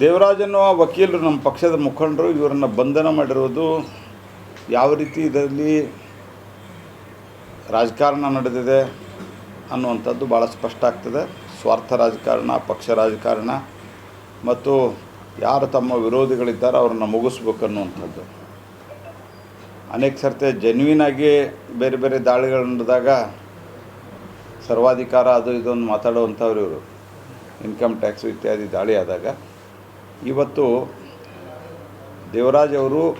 ದೇವರಾಜ್ ಅನ್ನುವ ವಕೀಲರು ನಮ್ಮ ಪಕ್ಷದ ಮುಖಂಡರು, ಇವರನ್ನು ಬಂಧನ ಮಾಡಿರೋದು ಯಾವ ರೀತಿ ಇದರಲ್ಲಿ ರಾಜಕಾರಣ ನಡೆದಿದೆ ಅನ್ನುವಂಥದ್ದು ಭಾಳ ಸ್ಪಷ್ಟ ಆಗ್ತದೆ. ಸ್ವಾರ್ಥ ರಾಜಕಾರಣ, ಪಕ್ಷ ರಾಜಕಾರಣ ಮತ್ತು ಯಾರು ತಮ್ಮ ವಿರೋಧಿಗಳಿದ್ದಾರೋ ಅವ್ರನ್ನ ಮುಗಿಸ್ಬೇಕು ಅನ್ನುವಂಥದ್ದು. ಅನೇಕ ಸರ್ತಿ ಜೆನ್ಯೂನ್ ಆಗಿ ಬೇರೆ ಬೇರೆ ದಾಳಿಗಳು ನಡೆದಾಗ ಸರ್ವಾಧಿಕಾರ ಅದು ಇದೊಂದು ಮಾತಾಡುವಂಥವ್ರು ಇವರು. ಇನ್ಕಮ್ ಟ್ಯಾಕ್ಸು ಇತ್ಯಾದಿ ದಾಳಿ ಆದಾಗ. ಇವತ್ತು ದೇವರಾಜ್ ಅವರು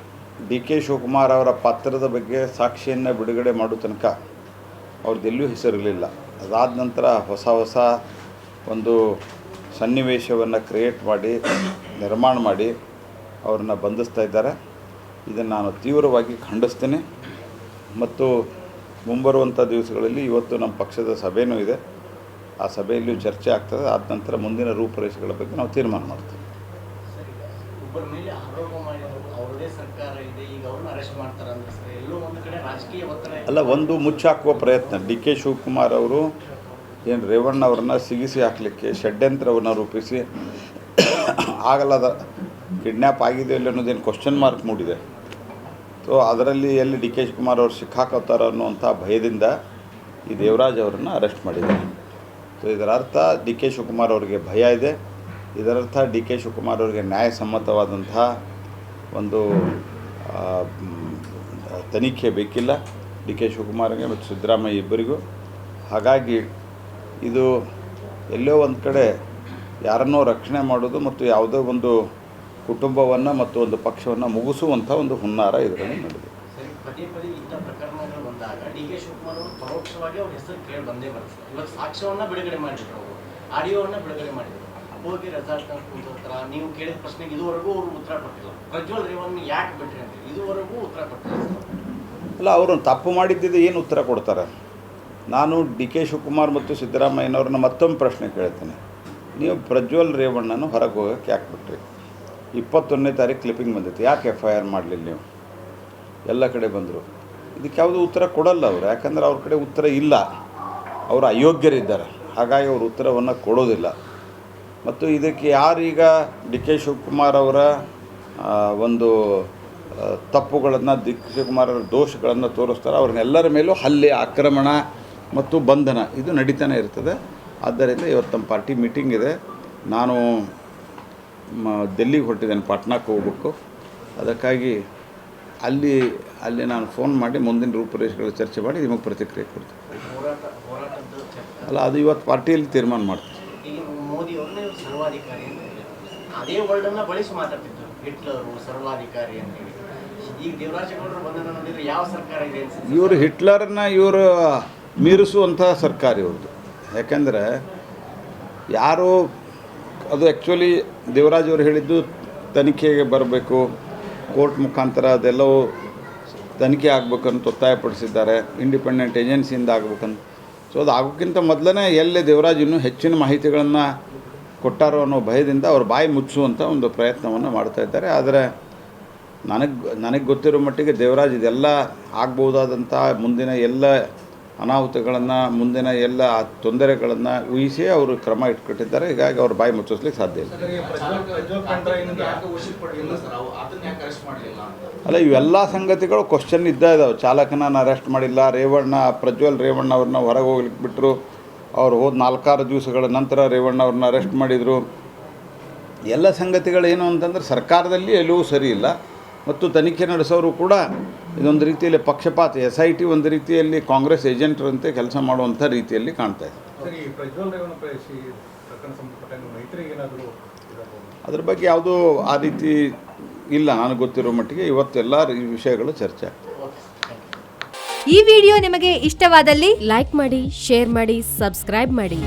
ಡಿ ಕೆ ಶಿವಕುಮಾರ್ ಅವರ ಪಾತ್ರದ ಬಗ್ಗೆ ಸಾಕ್ಷಿಯನ್ನು ಬಿಡುಗಡೆ ಮಾಡೋ ತನಕ ಅವ್ರದ್ದೆಲ್ಲೂ ಹೆಸರಿರಲಿಲ್ಲ. ಅದಾದ ನಂತರ ಹೊಸ ಹೊಸ ಒಂದು ಸನ್ನಿವೇಶವನ್ನು ಕ್ರಿಯೇಟ್ ಮಾಡಿ, ನಿರ್ಮಾಣ ಮಾಡಿ ಅವ್ರನ್ನ ಬಂಧಿಸ್ತಾ ಇದ್ದಾರೆ. ಇದನ್ನು ನಾನು ತೀವ್ರವಾಗಿ ಖಂಡಿಸ್ತೇನೆ. ಮತ್ತು ಮುಂಬರುವಂಥ ದಿವಸಗಳಲ್ಲಿ ಇವತ್ತು ನಮ್ಮ ಪಕ್ಷದ ಸಭೆಯೂ ಇದೆ. ಆ ಸಭೆಯಲ್ಲಿಯೂ ಚರ್ಚೆ ಆಗ್ತದೆ. ಆದ ನಂತರ ಮುಂದಿನ ರೂಪುರೇಷೆಗಳ ಬಗ್ಗೆ ನಾವು ತೀರ್ಮಾನ ಮಾಡ್ತೀವಿ. ಒಬ್ಬರ ಮೇಲೆ ಆರೋಪ ಮಾಡಿದ್ರು ಅವರದೇ ಸರ್ಕಾರ ಇದೆ, ಈಗ ಅವ್ರನ್ನ ಅರೆಸ್ಟ್ ಮಾಡ್ತಾರೆ ಅಂದ್ರೆ ಸರ್, ಎಲ್ಲೋ ಒಂದು ಕಡೆ ರಾಜಕೀಯ ಒತ್ತಡ. ಅಲ್ಲ, ಒಂದು ಮುಚ್ಚಾಕುವ ಪ್ರಯತ್ನ. ಡಿ ಕೆ ಶಿವಕುಮಾರ್ ಅವರು ಏನು ರೇವಣ್ಣ ಅವ್ರನ್ನ ಸಿಗಿಸಿ ಹಾಕಲಿಕ್ಕೆ ಷಡ್ಯಂತ್ರವನ್ನು ರೂಪಿಸಿ ಆಗಲ್ಲದ ಕಿಡ್ನ್ಯಾಪ್ ಆಗಿದೆ ಇಲ್ಲ ಅನ್ನೋದೇನು ಕ್ವಶನ್ ಮಾರ್ಕ್ ಮೂಡಿದೆ. ಸೊ ಅದರಲ್ಲಿ ಎಲ್ಲಿ ಡಿ ಕೆ ಶಿವಕುಮಾರ್ ಅವರು ಸಿಕ್ಕಾಕೋತಾರ ಅನ್ನುವಂಥ ಭಯದಿಂದ ಈ ದೇವರಾಜ್ ಅವರನ್ನು ಅರೆಸ್ಟ್ ಮಾಡಿದ್ದಾರೆ. ಸೊ ಇದರ ಅರ್ಥ ಡಿ ಕೆ ಶಿವಕುಮಾರ್ ಅವರಿಗೆ ಭಯ ಇದೆ. ಇದರರ್ಥ ಡಿ ಕೆ ಶಿವಕುಮಾರ್ ಅವರಿಗೆ ನ್ಯಾಯಸಮ್ಮತವಾದಂತಹ ಒಂದು ತನಿಖೆ ಬೇಕಿಲ್ಲ. ಡಿ ಕೆ ಶಿವಕುಮಾರ್ಗೆ ಮತ್ತು ಸಿದ್ದರಾಮಯ್ಯ ಇಬ್ಬರಿಗೂ. ಹಾಗಾಗಿ ಇದು ಎಲ್ಲೋ ಒಂದು ಕಡೆ ಯಾರನ್ನೋ ರಕ್ಷಣೆ ಮಾಡೋದು ಮತ್ತು ಯಾವುದೋ ಒಂದು ಕುಟುಂಬವನ್ನು ಮತ್ತು ಒಂದು ಪಕ್ಷವನ್ನು ಮುಗಿಸುವಂಥ ಒಂದು ಹುನ್ನಾರ ಇದರಲ್ಲಿ ನಡೆದಿದೆ. ಪರೋಕ್ಷವಾಗಿ ಅವ್ರ ಹೆಸರು ಕೇಳಿ ಬಂದೇ ಬರುತ್ತೆ. ಇವತ್ತು ಸಾಕ್ಷ್ಯವನ್ನ ಬಿಡುಗಡೆ ಮಾಡಿದ್ರು ಆಡಿಯೋವನ್ನ ಬಿಡುಗಡೆ ಮಾಡಿದ್ರು. ಹೋಗಿ ರೆಸಾರ್ಟ್ ಕೂತರ ನೀವು ಕೇಳಿದ ಪ್ರಶ್ನೆಗೆ ಇದುವರೆಗೂ ಅವರು ಉತ್ತರ ಕೊಟ್ಟಿಲ್ಲ. ಪ್ರಜ್ವಲ್ ರೇವಣ್ಣ ಯಾಕೆ ಬಿಟ್ರಿ ಅಂತ ಇದುವರೆಗೂ ಉತ್ತರ ಕೊಟ್ಟಿಲ್ಲ. ಅಲ್ಲ, ಅವರು ತಪ್ಪು ಮಾಡಿದ್ದಿದ್ದು ಏನು ಉತ್ತರ ಕೊಡ್ತಾರೆ? ನಾನು ಡಿ ಕೆ ಶಿವಕುಮಾರ್ ಮತ್ತು ಸಿದ್ದರಾಮಯ್ಯನವ್ರನ್ನ ಮತ್ತೊಂದು ಪ್ರಶ್ನೆ ಕೇಳ್ತೇನೆ. ನೀವು ಪ್ರಜ್ವಲ್ ರೇವಣ್ಣನ ಹೊರಗೆ ಹೋಗೋಕ್ಕೆ ಯಾಕೆ ಬಿಟ್ರಿ? ಇಪ್ಪತ್ತೊಂದನೇ ತಾರೀಕು ಕ್ಲಿಪ್ಪಿಂಗ್ ಬಂದಿತ್ತು. ಯಾಕೆ ಎಫ್ ಐ ಆರ್ ಮಾಡಲಿಲ್ಲ ನೀವು? ಎಲ್ಲ ಕಡೆ ಬಂದರು. ಇದಕ್ಕೆ ಯಾವುದೂ ಉತ್ತರ ಕೊಡಲ್ಲ ಅವರು. ಯಾಕಂದ್ರೆ ಅವ್ರ ಕಡೆ ಉತ್ತರ ಇಲ್ಲ. ಅವರು ಅಯೋಗ್ಯರಿದ್ದಾರೆ. ಹಾಗಾಗಿ ಅವರು ಉತ್ತರವನ್ನು ಕೊಡೋದಿಲ್ಲ. ಮತ್ತು ಇದಕ್ಕೆ ಯಾರೀಗ ಡಿ ಕೆ ಶಿವಕುಮಾರ್ ಅವರ ಒಂದು ತಪ್ಪುಗಳನ್ನು ಡಿ ಕೆ ಶಿವಕುಮಾರ್ ಅವರ ದೋಷಗಳನ್ನು ತೋರಿಸ್ತಾರೆ, ಅವ್ರನ್ನೆಲ್ಲರ ಮೇಲೂ ಹಲ್ಲೆ, ಆಕ್ರಮಣ ಮತ್ತು ಬಂಧನ ಇದು ನಡೀತಾನೆ ಇರ್ತದೆ. ಆದ್ದರಿಂದ ಇವತ್ತು ನಮ್ಮ ಪಾರ್ಟಿ ಮೀಟಿಂಗ್ ಇದೆ. ನಾನು ಡೆಲ್ಲಿಗೆ ಹೊರಟಿದ್ದೇನೆ, ಪಾಟ್ನಾಕ್ಕೆ ಹೋಗ್ಬೇಕು. ಅದಕ್ಕಾಗಿ ಅಲ್ಲಿ ಅಲ್ಲಿ ನಾನು ಫೋನ್ ಮಾಡಿ ಮುಂದಿನ ರೂಪುರೇಷೆಗಳ ಚರ್ಚೆ ಮಾಡಿ ನಿಮಗೆ ಪ್ರತಿಕ್ರಿಯೆ ಕೊಡ್ತೀನಿ. ಅಲ್ಲ, ಅದು ಇವತ್ತು ಪಾರ್ಟಿಯಲ್ಲಿ ತೀರ್ಮಾನ ಮಾಡ್ತೀನಿ ಮೋದಿ ಅವ್ರನ್ನೇ ಸರ್ವಾಧಿಕಾರಿ ಅಂತ. ಅದೇ ವರ್ಲ್ಡನ್ನ ಬಳಸಿ ಮಾತಾಡ್ತಿದ್ರು. ಹಿಟ್ಲರು ಸರ್ವಾಧಿಕಾರಿ ಅಂತ ಹೇಳಿ ಈಗ ದೇವರಾಜ ಗೌಡರು ಬಂಧನ ನೋಡಿದ್ರೆ ಯಾವ ಸರ್ಕಾರ ಇದೆ ಇವರು ಹಿಟ್ಲರನ್ನ ಇವರು ಮೀರಿಸುವಂಥ ಸರ್ಕಾರ ಇವ್ರದ್ದು ಯಾಕೆಂದರೆ ಯಾರು, ಅದು ಆ್ಯಕ್ಚುಲಿ ದೇವರಾಜ್ ಅವರು ಹೇಳಿದ್ದು ತನಿಖೆಗೆ ಬರಬೇಕು, ಕೋರ್ಟ್ ಮುಖಾಂತರ ಅದೆಲ್ಲವೂ ತನಿಖೆ ಆಗಬೇಕಂತ ಒತ್ತಾಯಪಡಿಸಿದ್ದಾರೆ ಇಂಡಿಪೆಂಡೆಂಟ್ ಏಜೆನ್ಸಿಯಿಂದ ಆಗ್ಬೇಕಂತ. ಸೊ ಅದು ಆಗೋಕ್ಕಿಂತ ಮೊದಲೇ ಎಲ್ಲಿ ದೇವರಾಜ್ ಇನ್ನೂ ಹೆಚ್ಚಿನ ಮಾಹಿತಿಗಳನ್ನು ಕೊಟ್ಟಾರೋ ಅನ್ನೋ ಭಯದಿಂದ ಅವ್ರು ಬಾಯಿ ಮುಚ್ಚುವಂಥ ಒಂದು ಪ್ರಯತ್ನವನ್ನು ಮಾಡ್ತಾ ಇದ್ದಾರೆ. ಆದರೆ ನನಗೆ ನನಗೆ ಗೊತ್ತಿರೋ ಮಟ್ಟಿಗೆ ದೇವರಾಜ್ ಇದೆಲ್ಲ ಆಗ್ಬೋದಾದಂಥ ಮುಂದಿನ ಎಲ್ಲ ಅನಾಹುತಗಳನ್ನು ಮುಂದಿನ ಎಲ್ಲ ತೊಂದರೆಗಳನ್ನು ಊಹಿಸಿ ಅವರು ಕ್ರಮ ಇಟ್ಕೊಟ್ಟಿದ್ದಾರೆ. ಹೀಗಾಗಿ ಅವರು ಬಾಯಿ ಮುಚ್ಚಿಸ್ಲಿಕ್ಕೆ ಸಾಧ್ಯ ಇಲ್ಲ. ಅಲ್ಲ ಇವೆಲ್ಲ ಸಂಗತಿಗಳು ಕ್ವಶನ್ ಇದ್ದ ಇದಾವೆ. ಚಾಲಕನ ಅರೆಸ್ಟ್ ಮಾಡಿಲ್ಲ ರೇವಣ್ಣ ಪ್ರಜ್ವಲ್ ರೇವಣ್ಣ ಅವ್ರನ್ನ ಹೊರಗೆ ಹೋಗ್ಲಿಕ್ಕೆ ಬಿಟ್ಟರು ಅವ್ರು ಹೋದ ನಾಲ್ಕಾರು ದಿವಸಗಳ ನಂತರ ರೇವಣ್ಣ ಅವ್ರನ್ನ ಅರೆಸ್ಟ್ ಮಾಡಿದರು. ಎಲ್ಲ ಸಂಗತಿಗಳು ಏನು ಅಂತಂದ್ರೆ ಸರ್ಕಾರದಲ್ಲಿ ಎಲ್ಲವೂ ಸರಿ ಇಲ್ಲ. ಮತ್ತು ತನಿಖೆ ನಡೆಸೋರು ಕೂಡ ಇದೊಂದು ರೀತಿಯಲ್ಲಿ ಪಕ್ಷಪಾತ ಎಸ್ ಐ ಟಿ ಒಂದು ರೀತಿಯಲ್ಲಿ ಕಾಂಗ್ರೆಸ್ ಏಜೆಂಟ್ರಂತೆ ಕೆಲಸ ಮಾಡುವಂಥ ರೀತಿಯಲ್ಲಿ ಕಾಣ್ತಾ ಇದೆ. ಅದ್ರ ಬಗ್ಗೆ ಯಾವುದೂ ಆ ರೀತಿ ಇಲ್ಲ ನನಗೆ ಗೊತ್ತಿರೋ ಮಟ್ಟಿಗೆ ಇವತ್ತೆಲ್ಲ ಈ ವಿಷಯಗಳು ಚರ್ಚೆ ಈ ವಿಡಿಯೋ ನಿಮಗೆ ಇಷ್ಟವಾದಲ್ಲಿ ಲೈಕ್ ಮಾಡಿ ಶೇರ್ ಮಾಡಿ ಸಬ್ಸ್ಕ್ರೈಬ್ ಮಾಡಿ.